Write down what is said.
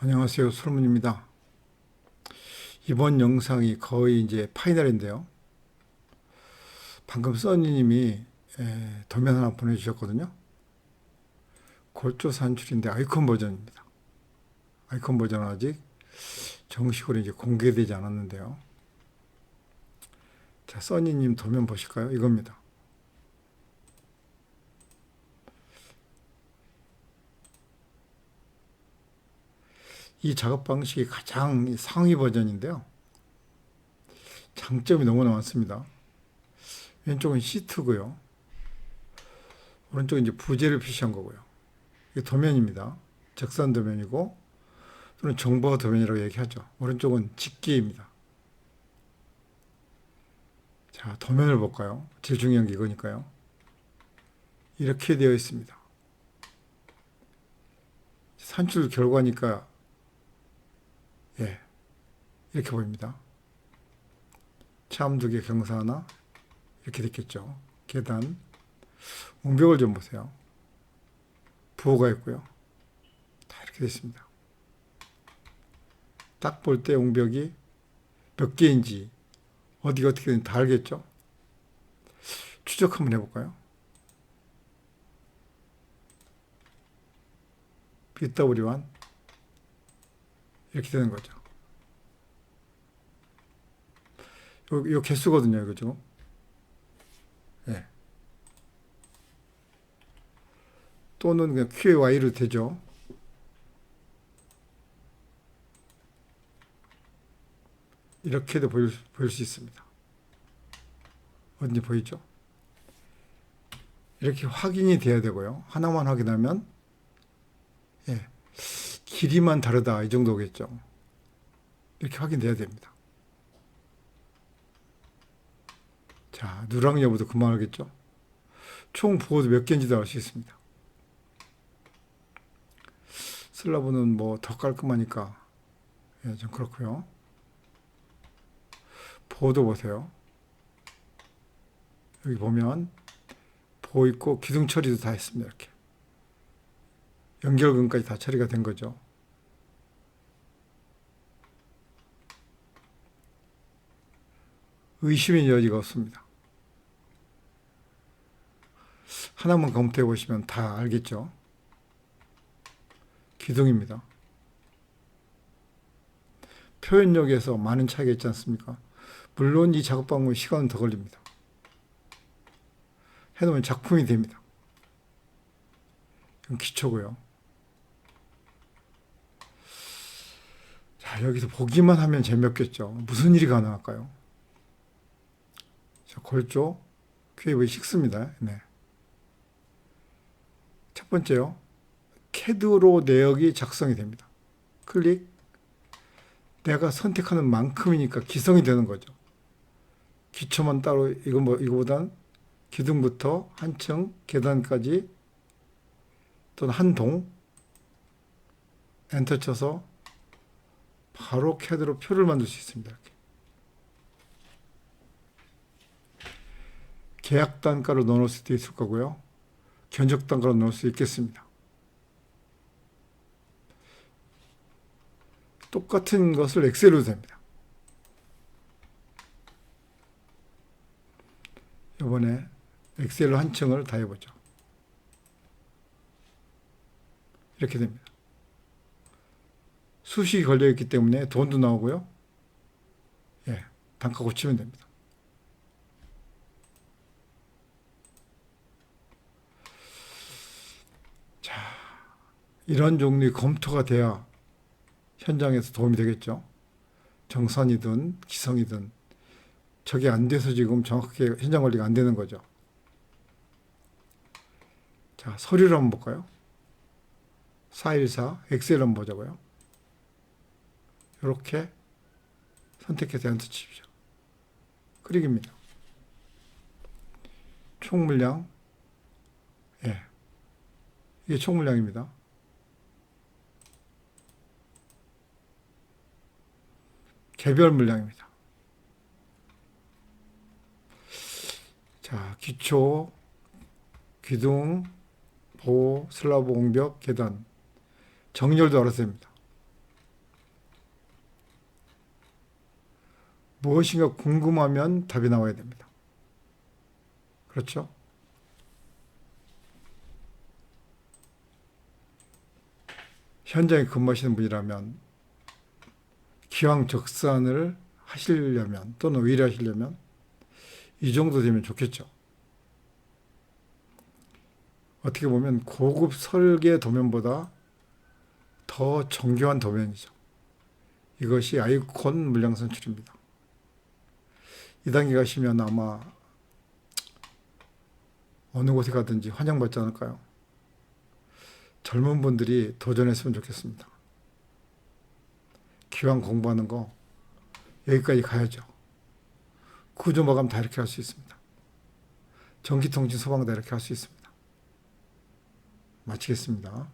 안녕하세요. 솔문입니다. 이번 영상이 거의 이제 파이널인데요. 방금 써니님이 에, 도면 하나 보내주셨거든요. 골조 산출인데 아이콘 버전입니다. 아이콘 버전은 아직 정식으로 이제 공개되지 않았는데요. 자, 써니님 도면 보실까요? 이겁니다. 이 작업 방식이 가장 상위 버전인데요. 장점이 너무나 많습니다. 왼쪽은 시트고요. 오른쪽은 이제 부재를 표시한 거고요. 이게 도면입니다. 적산 도면이고 또는 정보 도면이라고 얘기하죠. 오른쪽은 직기입니다. 자, 도면을 볼까요? 제일 중요한 게 이거니까요. 이렇게 되어 있습니다. 산출 결과니까 예, 이렇게 보입니다. 참 두 개 경사 하나 이렇게 됐겠죠. 계단, 웅벽을 좀 보세요. 부호가 있고요. 다 이렇게 됐습니다. 딱 볼때 웅벽이 몇 개인지 어디가 어떻게 되는지 다 알겠죠. 추적 한번 해볼까요? BW1 이렇게 되는 거죠. 요, 요 개수거든요, 지금. 예. 또는 그냥 QAY로 되죠. 이렇게도 보일, 보일 수 있습니다. 어딘지 보이죠? 이렇게 확인이 돼야 되고요. 하나만 확인하면, 예. 길이만 다르다. 이 정도겠죠. 이렇게 확인돼야 됩니다. 자, 누락 여부도 알겠죠? 총 부호도 몇 개인지도 알 수 있습니다. 슬라브는 뭐 더 깔끔하니까 예, 좀 그렇고요. 보호도 보세요. 여기 보면 보호 있고 기둥 처리도 다 했습니다. 이렇게. 연결근까지 다 처리가 된 거죠. 의심의 여지가 없습니다. 하나만 검토해 보시면 다 알겠죠. 기둥입니다. 표현력에서 많은 차이가 있지 않습니까? 물론 이 작업 방법이 시간은 더 걸립니다. 해놓으면 작품이 됩니다. 이건 기초고요. 자, 여기서 보기만 하면 재미없겠죠. 무슨 일이 가능할까요? 자, 골조 QAV6입니다. 네. 첫 번째요. 캐드로 내역이 작성이 됩니다. 클릭. 내가 선택하는 만큼이니까 기성이 되는 거죠. 기초만 따로 이거 뭐 이거보단 기둥부터 한 층 계단까지 또는 한 동 엔터 쳐서 바로 캐드로 표를 만들 수 있습니다. 이렇게. 계약 단가로 넣을 수도 있을 거고요. 견적 단가로 넣을 수 있겠습니다. 똑같은 것을 엑셀로 됩니다. 이번에 엑셀로 한 층을 다 해보죠. 이렇게 됩니다. 수식이 걸려있기 때문에 돈도 나오고요. 예, 단가 고치면 됩니다. 이런 종류의 검토가 돼야 현장에서 도움이 되겠죠. 정산이든 기성이든 저게 안 돼서 지금 정확하게 현장 관리가 안 되는 거죠. 자, 서류를 한번 볼까요? 414 엑셀 한번 보자고요. 이렇게 선택해서 엔터 치십시오. 클릭입니다. 총 물량 예. 이게 총 물량입니다. 개별 물량입니다. 자, 기초, 기둥, 보호, 슬라브 옹벽, 계단, 정렬도 알아서입니다. 무엇인가 궁금하면 답이 나와야 됩니다. 그렇죠? 현장에 근무하시는 분이라면 기왕적산을 하시려면 또는 의뢰하시려면 이 정도 되면 좋겠죠. 어떻게 보면 고급 설계 도면보다 더 정교한 도면이죠. 이것이 아이콘 물량 선출입니다. 이 단계 가시면 아마 어느 곳에 가든지 환영받지 않을까요? 젊은 분들이 도전했으면 좋겠습니다. 기왕 공부하는 거 여기까지 가야죠. 구조 마감 다 이렇게 할 수 있습니다. 전기통신 소방 다 이렇게 할 수 있습니다. 마치겠습니다.